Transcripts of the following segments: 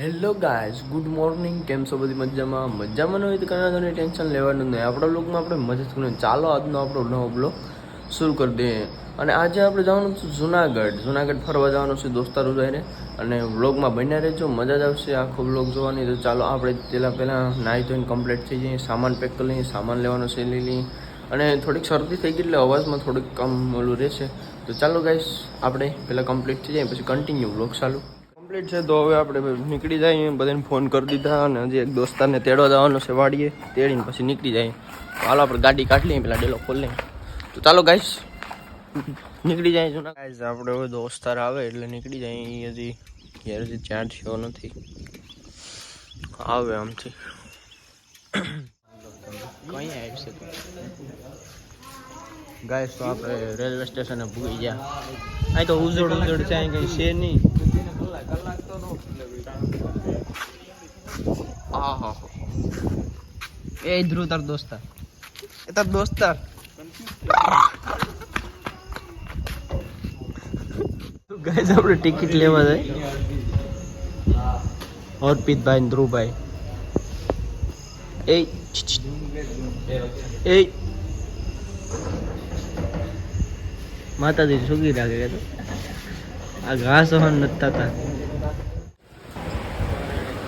Hello guys good morning કેમ છો બધી મજામાં? મજામાં હોય તો કના ટેન્શન લેવાનું નહીં. આપણા બ્લોગમાં આપણે મજા જ ચાલો આજનો આપણો નવો બ્લોગ શરૂ કરી દઈએ. અને આજે આપણે જવાનું છે જુનાગઢ. જુનાગઢ ફરવા જવાનું છે દોસ્તારો જઈને અને વ્લોગમાં બન્યા રહેજો, મજા જ આવશે આખો બ્લોગ જોવાની. તો ચાલો આપણે પહેલાં પહેલાં નાહી ધોઈને કમ્પ્લીટ થઈ જઈએ. સામાન પેક કરી લઈએ, સામાન લેવાનો છે લઈ લઈએ. અને થોડીક શરદી થઈ ગઈ એટલે અવાજમાં થોડીક કમ ઓલું રહેશે. તો ચાલો ગાઈસ આપણે પહેલાં કમ્પ્લીટ થઈ જાય પછી કન્ટિન્યુ વ્લોગ ચાલુ. કમ્પ્લીટ છે તો હવે આપણે નીકળી જઈએ. બધાને ફોન કરી દીધા અને હજી એક દોસ્તારને તેડવા જવાનો છે વાડીએ. તેડીને પછી નીકળી જાય હાલો આપણે ગાડી કાઢી લઈએ પેલા ડેલો ખોલી લઈએ. તો ચાલો ગાઈસ નીકળી જાય જુના. ગાઈસ આપણે હવે દોસ્તાર આવે એટલે નીકળી જાય હજી ઘેર હજી ચાર થયો નથી. આવે આમથી. કઈ આવશે ગાઈસ તો આપણે રેલવે સ્ટેશને ભૂલી ગયા. અહીં તો ઉજળ ઉજળ છે અહીં કઈ છે નહીં. આહા. એ ધ્રુવ તાર દોસ્તાર. એ તાર દોસ્તાર. ગાઈસ આપણે ટિકિટ લેવા જાય. અર્પિતભાઈ ધ્રુવભાઈ. એ. એ માતાજી સુગી રાખે કે તો? આ ઘાસ સહન નથી થતા.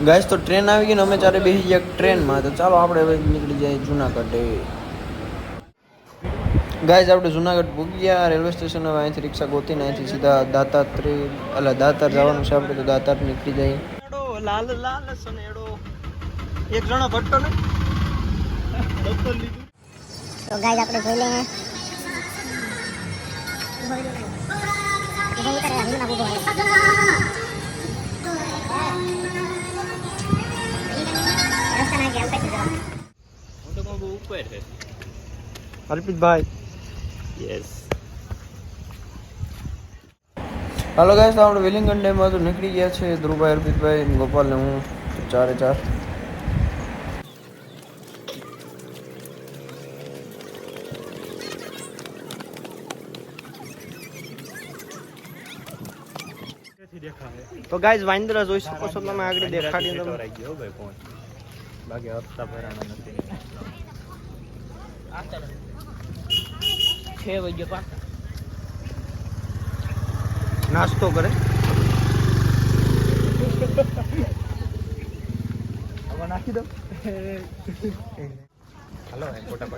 ગાઈસ તો ટ્રેન આવી ગઈ ને અમે ચારે બેસી ગયા ટ્રેનમાં. તો ચાલો આપણે હવે નીકળી જાય જુનાગઢ. ગાઈસ આપણે જુનાગઢ પૂગી ગયા રેલવે સ્ટેશન હવે અહીંથી રિક્ષા ગોતીને અહીંથી સીધા દાતાત્રી એટલે દાતાર જવાનું છે આપણે તો દાતાર નીકળી જાય લાલ લાલ સનેડો એક જણો ભટ્ટો ને? તો ગાઈસ આપણે જોઈ લઈએ. અર્પિતભાઈ યસ હાલો ગાઈસ તો આપણે વેલિંગન ડેમમાં તો નીકળી ગયા છે ધ્રુવભાઈ અર્પિતભાઈ ને ગોપાલ ને હું તો ચારે ચાર તો ગાઈઝ વાંદરા જોઈ શકો છો તમે આગળ દેખાડી તમે બાકી હપ્તા ભરાણા નથી. છે વાગ્યા પાછા. નાસ્તો કરે. હવે નાખી દો હાલો એ ફોટા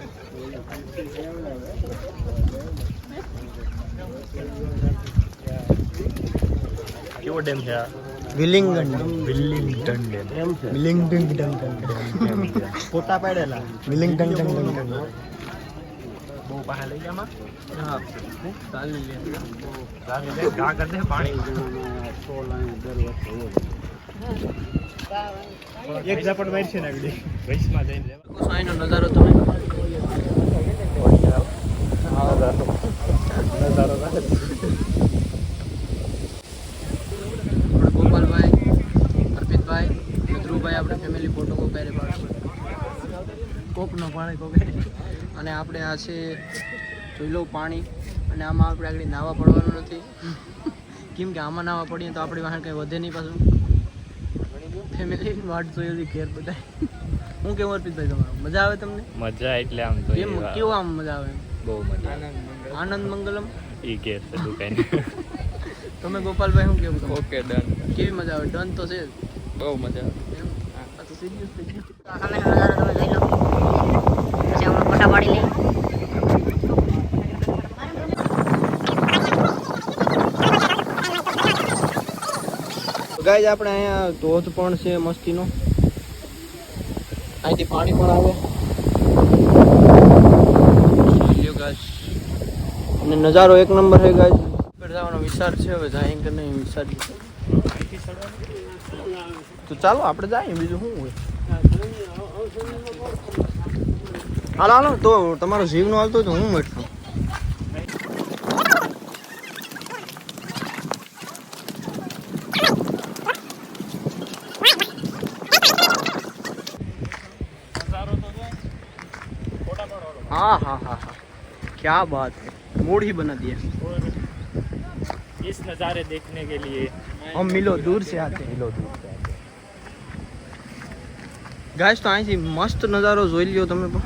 કેવો ડેમ છે આ? Willingdon Willingdon dam. Willingdon dam ફોટા પાડેલા? વિલિંગટન ડેમ બહુ પાસે લઈ ગયા હા. ચાલી લે. ગા કરી દે પાણી. એક ઝાપટ મારી છે ને આગળ. વૈશમાં જઈને લેવા સાઈનો નજારો તમે નજારો આપણે ગોપાલભાઈ અર્પિતભાઈ અને ધ્રુવભાઈ આપણે ફેમિલી ફોટો કોક પહેરે પાડશું પાણી કોક અને આપણે આ છે જોઈ લો પાણી. અને આમાં આપણે આગળ નાવા પડવાનું નથી. કેમ કે આમાં નાવા પડીએ તો આપણી વાહન કંઈ વધે નહીં પાછું. ફેમિલી વાટ જોઈ હતી ઘેર બધા હું કેવું અર્પિતભાઈ તમારો? મજા આવે તમને? મજા એટલે આમ તો કેમ કેવું આમ મજા આવે? બહુ મજા આનંદ મંગલમ. ઈ કે છે દુકાન તમે ગોપાલભાઈ શું કેવું ઓકે ડન કેવી મજા આવે? ડન તો છે બહુ મજા એમ? આ તો સિરિયસ થઈ ગયું સામેનો નજારો તમે જોઈ લો પછી આપણે ફોટા પાડી લઈએ ગાઈઝ આપણે અહીંયા ધોધ પણ છે મસ્તીનો. અહીંથી પાણી પણ આવે. અને નજારો એક નંબર છે ગાય જવાનો વિચાર છે, હવે જાય કે નહીં, વિચાર તો ચાલો, આપણે જાય, બીજું શું હોય? હાલો હાલો, તો તમારો જીવનો હાલતો તો હું મટતો हाँ हाँ हाँ हाँ क्या बात है मूड ही बना दिया इस नज़ारे देखने के लिए हम मिलो दूर से आते हैं मिलो दूर से आते हैं। ગાઈસ તો અહીંથી મસ્ત નજારો જોઈ લ્યો તમે પણ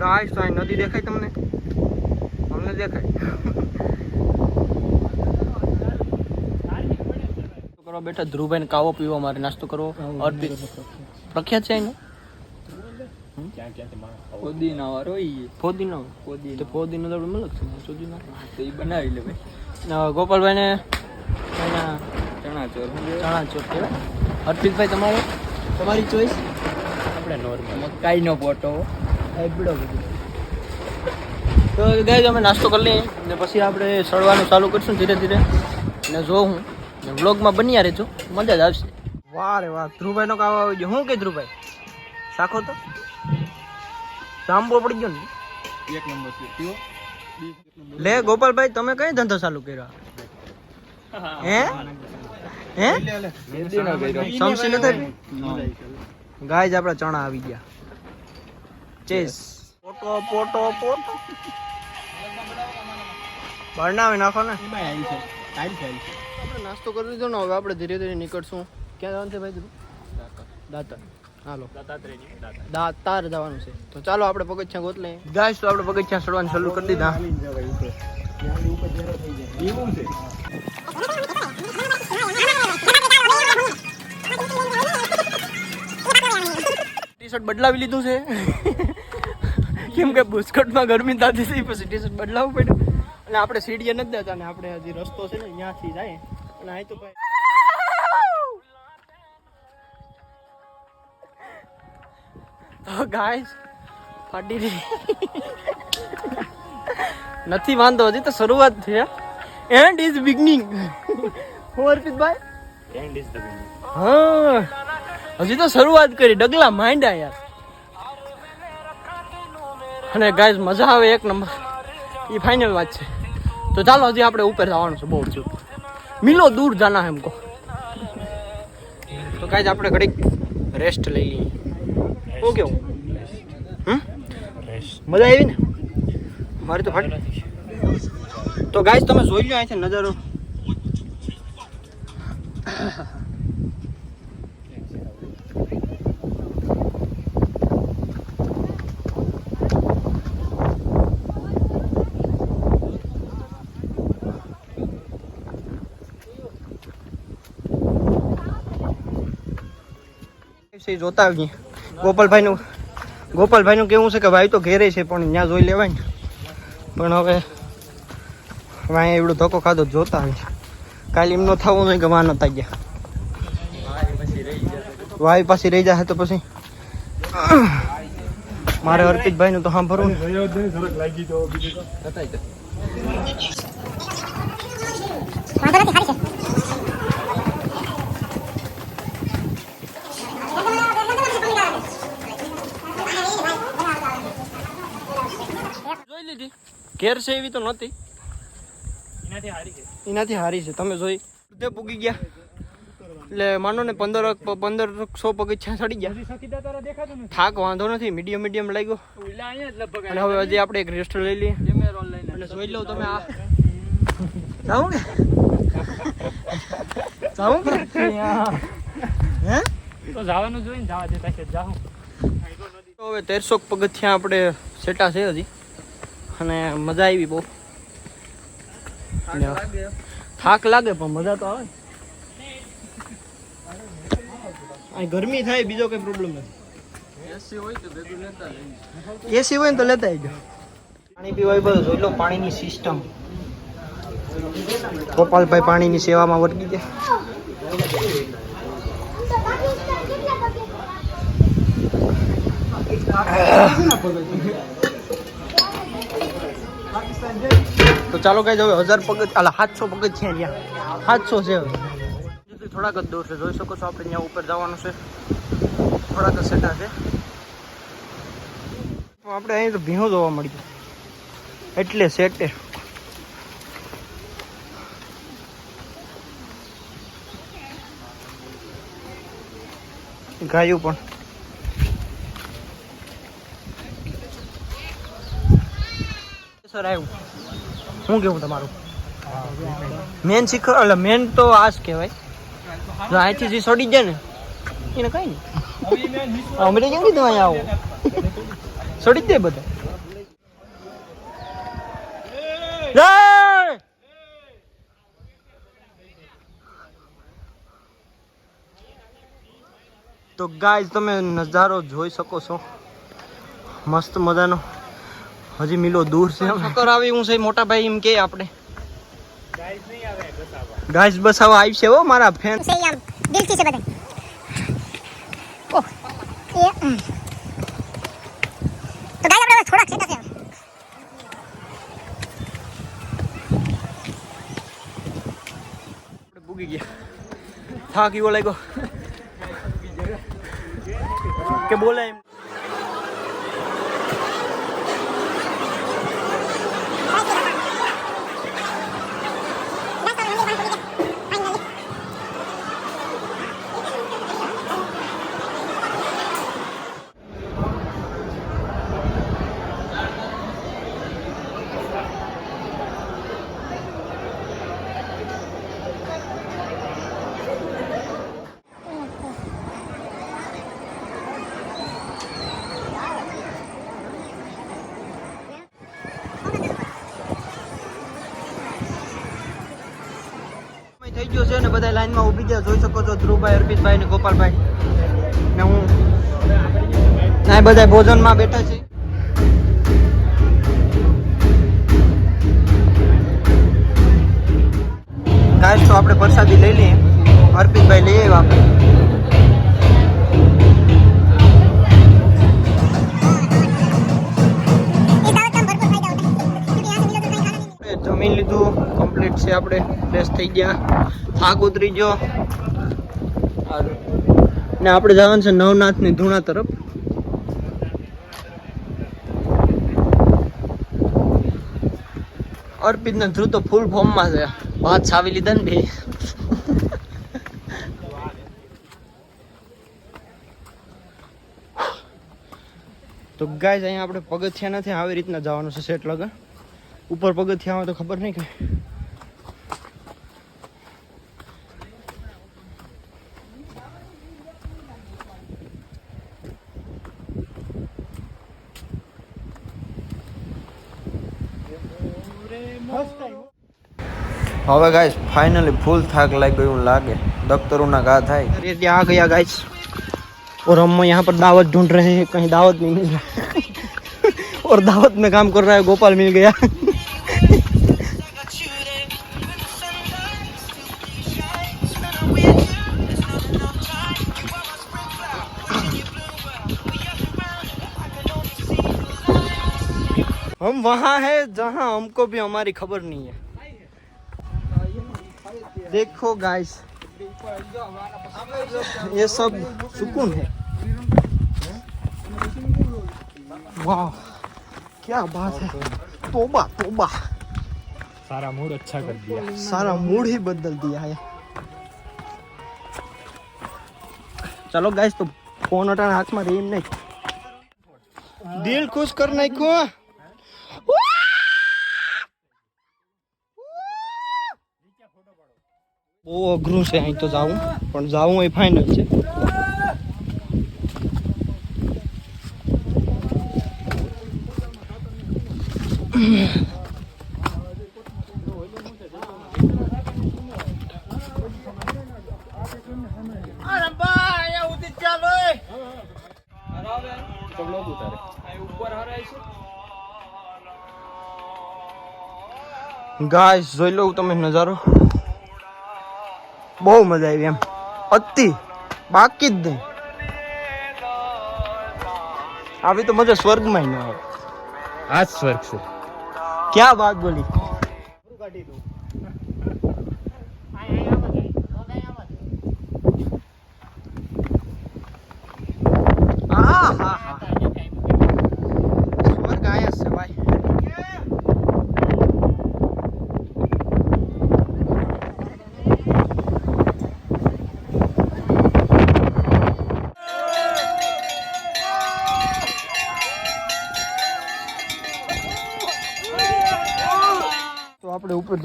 ગાઈસ તો અહીં નદી દેખાય તમને દેખાય. કરવા બેઠા ધ્રુવભાઈ કાવો પીવો મારે નાસ્તો કરવો. અર્પિત પ્રખ્યાત છે એનું? ક્યાં ક્યાંથી માણસ પુદીના વાળો ફોદીનો. પુદીનો. તો ફોદીનો તો આપણે મલક છે ફોદીનો તો ઈ બનાવી લે ભાઈ. ના, ચણા ચોર શું કહેવાય? ચણા અર્પિતભાઈ તમારો? તમારી ચોઈસ આપણે નોર્મલ મકાઈનો પોટો એબડો બધું. તો ગાઈઝ અમે નાસ્તો કરી લઈએ ને પછી આપણે સળવાનું ચાલુ કરીશું ધીરે ધીરે. ને જોઉં ને વ્લોગમાં બન્યા રહેજો. મજા જ આવશે. વાહ રે વાહ. ધ્રુવભાઈનો કાવ આવી ગયો. હું કે ધ્રુવભાઈ? શાખો તો? જાંબો પડી ગયો ને. એક નંબર પીવો લે ગોપાલભાઈ તમે કઈ ધંધો ચાલુ કર્યો? હે. હે? સમસી નથી ગાય જ આપણા ચણા આવી ગયા. ચેસ પોટો પોટો પોટો બનાવી નાખો ને. આપણે નાસ્તો કરી લીધો ને હવે આપણે ધીરે ધીરે નીકળશું. ક્યાં જવાનું છે ભાઈ તું દાતર. હાલો. દાતાર જવાનું છે. તો ચાલો આપણે પગથિયા ગોત લઈએ ગાઈસ તો આપણે પગથિયા ચડવાનું ચાલુ કરી દીધા. ટી શર્ટ બદલાવી લીધું છે. કેમ કે બુસ્કટમાં ગરમી થતી હતી પછી ટી શર્ટ બદલાવવું પડ્યું. અને આપણે સીડીએ નથી દેતા ને આપણે હજી રસ્તો છે ને અહીંયાથી જાય. અને અહીં તો ભાઈ તો ગાઈસ ફાટી રહી. નથી વાંધો હજી તો શરૂઆત છે. એન્ડ ઇઝ બિગનિંગ હું અર્પિતભાઈ એન્ડ ઇઝ ધ બિગનિંગ હા. હજી તો શરૂઆત કરી. ડગલા માંડ્યા યાર. અને ગાઈઝ મજા આવે એક નંબર. એ ફાઇનલ વાત છે. તો ચાલો હજી આપણે ઉપર જવાનું છે બહુ જ મિલો દૂર જાના એમ કહો. તો કાંઈ જ આપણે ઘડીક રેસ્ટ લઈ લઈએ. શું કેવું? હમ? મજા આવી ને? મારે તો ફાટ. તો ગાઈસ તમે જોઈ લો અહીંથી નજારો. છે જોતા આવીએ ગોપાલભાઈનું ગોપાલભાઈનું કેવું છે કે ભાઈ તો ઘેરે છે પણ ત્યાં જોઈ લેવાય ને પણ હવે વાંય એવડો ધક્કો ખાધો જોતા આવી કાલે એમનો થવું નહીં કે વાં નતા ગયા વાય પાછી રહી જાય તો પછી મારે સાંભળવું ને તો બીજું બતાવી દે વાંધો નથી સારી છે જોઈ લીધી ઘેર છે એવી તો નહોતી. એનાથી હારી છે. એનાથી હારી છે. તમે જોઈ. તે પૂગી ગયા. એટલે માનો ને પંદર પંદર સો પગથિયા ચડી ગયા. થાક વાંધો નથી. મીડિયમ મીડિયમ લાગ્યો. ઓલા અહીંયા જ લગભગ અને હવે હજી આપણે એક રેસ્ટ લઈ લઈએ. અને જોઈ લઉં તમે આ. જાઉં કે? જાઉં કે? હે? તો જવાનું જોઈએ ને જવા દેતા કે જાઉં. તો હવે તેરસો પગથિયા આપણે સેટા છે હજી. અને મજા આવી બહુ. થાક લાગે પણ મજા તો આવે. અહીં ગરમી થાય બીજો કઈ પ્રોબ્લેમ નથી. એસી હોય તો ભેગું લેતા લઈને એસી હોય ને તો લેતા આવજો. પાણી પીવાય બધું જોઈ લો પાણીની સિસ્ટમ ગોપાલભાઈ પાણીની સેવામાં વર્ગી ગયા. તો ચાલો કઈ હવે હજાર અલા સાતસો પગથ છે સાતસો છે હવે. થોડાક જ દૂર છે જોઈ શકો છો આપણે અહીંયા ઉપર જવાનું છે. થોડાક જ સેટા છે. આપણે અહીં તો ભીણો જોવા મળ્યો. એટલે સેટે. ગાયું પણ. સર આવ્યું. શું કેવું તમારું? મેન શીખ, એટલે મેન તો આ કહેવાય. જો અહીંથી જે સડી જાય ને, એને કઈ નહીં. અમરે કેમ કીધું અહીંયા આવો? સડી જ દે બધા. તો ગાય તમે નજારો જોઈ શકો છો. મસ્ત મજાનો. હજી મિલો દૂર છે ચક્કર આવી હું છે મોટા ભાઈ એમ કે આપણે. ગાઈઝ બસાવા આવી છે હો મારા ફેન છે આમ દિલથી છે બધા ઓહ એ હમ. તો ગાય આપણે થોડાક છે. નથી આપણે ભૂગી ગયા. થાક એવો લાગ્યો. કે બોલે એમ. ગયો છે ને બધા લાઈનમાં ઊભી ગયા. જોઈ શકો છો ધ્રુવભાઈ અર્પિતભાઈ ને ગોપાલભાઈ. ને હું ના બધા ભોજનમાં બેઠા છે ગાય તો આપણે પ્રસાદી લઈ લઈએ. અર્પિતભાઈ લઈ આવ્યા આપણે. જમીન લીધું. કમ્પ્લીટ છે આપણે. ફ્રેશ થઈ ગયા. થાક ઉતરી ગયો. ને આપણે જવાનું છે નવનાથની ધૂણા તરફ. અર્પિત ને ધ્રુવ તો ફૂલ ફોર્મમાં છે. ભાત છાવી લીધા ને બે. તો ગાય અહીંયા આપણે પગથિયા નથી, આવી રીતના જવાનું છે સેટ લગન. ઉપર પગથિયા હોય તો ખબર નહીં કે હવે ગાઈસ ફાઇનલી ફૂલ થાક લાગ્યો એવું લાગે દફતરોના ઘા થાય अरे ये आ गया गाइस और हम यहाँ पर दावत ढूंढ रहे हैं कहीं दावत नहीं मिल रहा और दावत में काम कर रहा है गोपाल मिल गया हम वहाँ है जहाँ हमको भी हमारी खबर नहीं है देखो गाइस ये सब सुकून है। वाह क्या बात है। तोबा तोबा। सारा मूड अच्छा कर दिया। सारा मूड ही बदल दिया है। चलो गाइस तो फ़ोन हटाना हाथ में रेम नहीं। दिल खुश करने को। બહુ અઘરું છે, અહીં તો જાવું. પણ જાવું એ ફાઇનલ છે. ગાય જોઈ લઉં તમે નજારો. બહુ મજા આવી એમ. અતિ. બાકી જ નહીં. આવી તો મજા સ્વર્ગમાં ન આવે. આ જ સ્વર્ગ છે. ક્યાં વાત બોલી? આહાહા.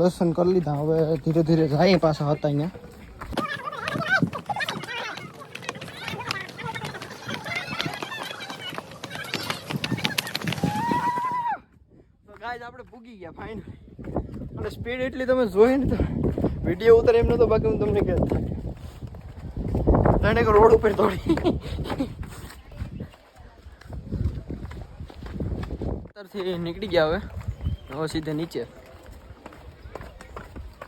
દર્શન કરી લીધા. હવે ધીરે ધીરે જાય પાછા હતા અહીંયા. તો આપણે પૂગી ગયા ફાઇન અને સ્પીડ એટલી તમે જોઈ ને તો વીડિયો ઉતરે એમ નતો, બાકી હું તમને કહેતા તને રોડ ઉપર દોડી. અત્યારથી નીકળી ગયા હવે. હવે સીધે નીચે.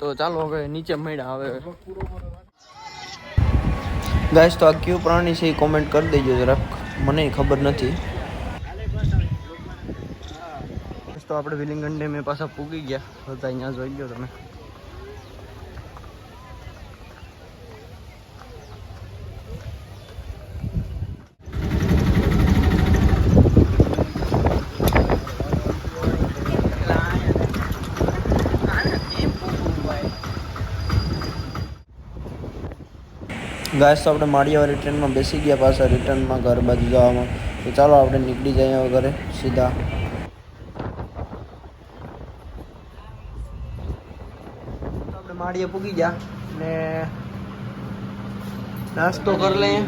તો ચાલો હવે નીચે મળ્યા, હવે ગાઈસ તો આ કયું પ્રાણી છે એ કોમેન્ટ કરી દેજો જરાક. મને ખબર નથી. તો આપણે વિલિંગન ડેમે પાછા પૂગી ગયા. હતા અહીંયા જોઈ ગયો તમે. ગાઈસ, તો આપણે માળિયાવાળી રિટર્નમાં બેસી ગયા પાછા રિટર્નમાં ઘર બાજુ જવામાં. તો ચાલો આપણે નીકળી જઈએ ઘરે, સીધા. આપણે માળીએ પૂગી ગયા ને નાસ્તો કરી લઈએ.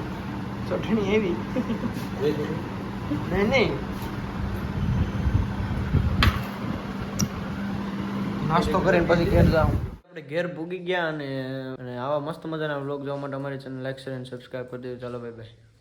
ચટણી એવી નહીં નહીં. નાસ્તો કરીને પછી ઘેર જાઉં. આપણે ઘેર ભૂગી ગયા અને આવા મસ્ત મજાના વ્લોગ જોવા માટે અમારી ચેનલ લાઈક શેર અને સબસ્ક્રાઈબ કરી દેજો. ચાલો બાય બાય